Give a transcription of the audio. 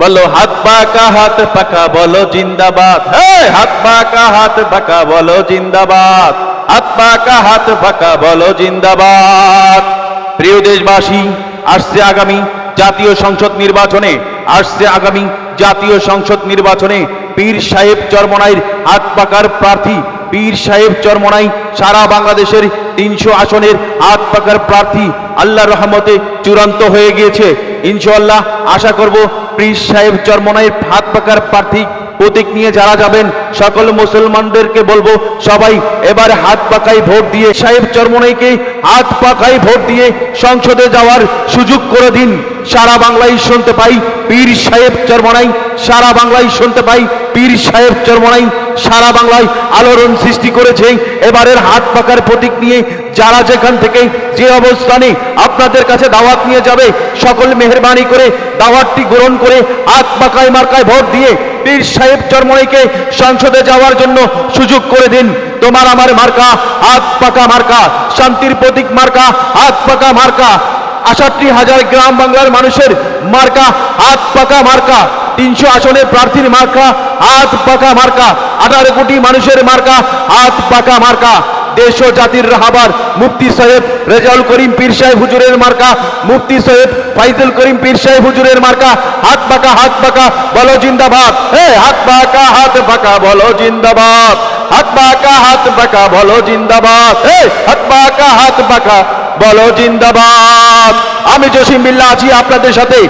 বলো, হাত পাকা হাত পাকা বলো জিন্দাবাদ। হ্যাঁ হাত পাকা হাত পাকা বলো জিন্দাবাদ। হাত পাকা হাত পাকা বলো জিন্দাবাদ। প্রিয় দেশবাসী, আসছে আগামী জাতীয় সংসদ নির্বাচনে, আসছে আগামী জাতীয় সংসদ নির্বাচনে পীর সাহেব চরমনাইর হাত পাকার প্রার্থী, পীর সাহেব চরমনাই সারা বাংলাদেশের তিনশো আসনের হাত পাকার প্রার্থী আল্লাহর রহমতে চূড়ান্ত হয়ে গিয়েছে। ইনশাআল্লাহ, আশা করব পীর সাহেব চরমনাইয়ের হাত পাকার প্রার্থী প্রতীক নিয়ে যারা যাবেন, সকল মুসলমানদেরকে বলব, সবাই এবার হাত পাকাই ভোট দিয়ে সাহেব চরমনাইকে হাত পাকাই ভোট দিয়ে সংসদে যাওয়ার সুযোগ করে দিন। সারা বাংলায় শুনতে পাই, পীর সাহেব চরমনাই সারা বাংলায় শুনতে পাই পীর সাহেব চরমনাই সারা বাংলায় আলোড়ন সৃষ্টি করেছে এবারের হাত পাকার প্রতীক নিয়ে যারা যেখান থেকে যে অবস্থানে আপনাদের কাছে দাওয়াত নিয়ে যাবে, সকল মেহরবানি করে দাওয়াতটি গ্রহণ করে হাত পাকায় মার্কায় ভোট দিয়ে পীর সাহেব চরমনাইকে সংসদে যাওয়ার জন্য সুযোগ করে দিন। তোমার আমার মার্কা, হাত পাকা মার্কা, শান্তির প্রতীক মার্কা, হাত পাকা মার্কা আষট্টি হাজার গ্রাম বাংলার মানুষের মার্কা, হাত পাকা মার্কা। তিনশো আসনের প্রার্থীর মার্কা, হাত পাকা মার্কা, আঠারো কোটি মানুষের মার্কা, হাত পাকা মার্কা। দেশ জাতির রাহাবার, মুফতি সাহেব রেজাউল করিম পীর সাহেব হুজুরের মার্কা, মুফতি সাহেব ফাইজুল করিম পীর সাহেব হুজুরের মার্কা। হাত পাকা হাত পাকা, বলো জিন্দাবাদ। হে, হাত পাকা হাত পাকা, বলো জিন্দাবাদ। হাত পাকা হাত পাকা, বলো জিন্দাবাদ। হে, হাত পাকা হাত পাকা, বলো জিন্দাবাদ। আমি জসিম বিল্লা আছি আপনাদের সাথে।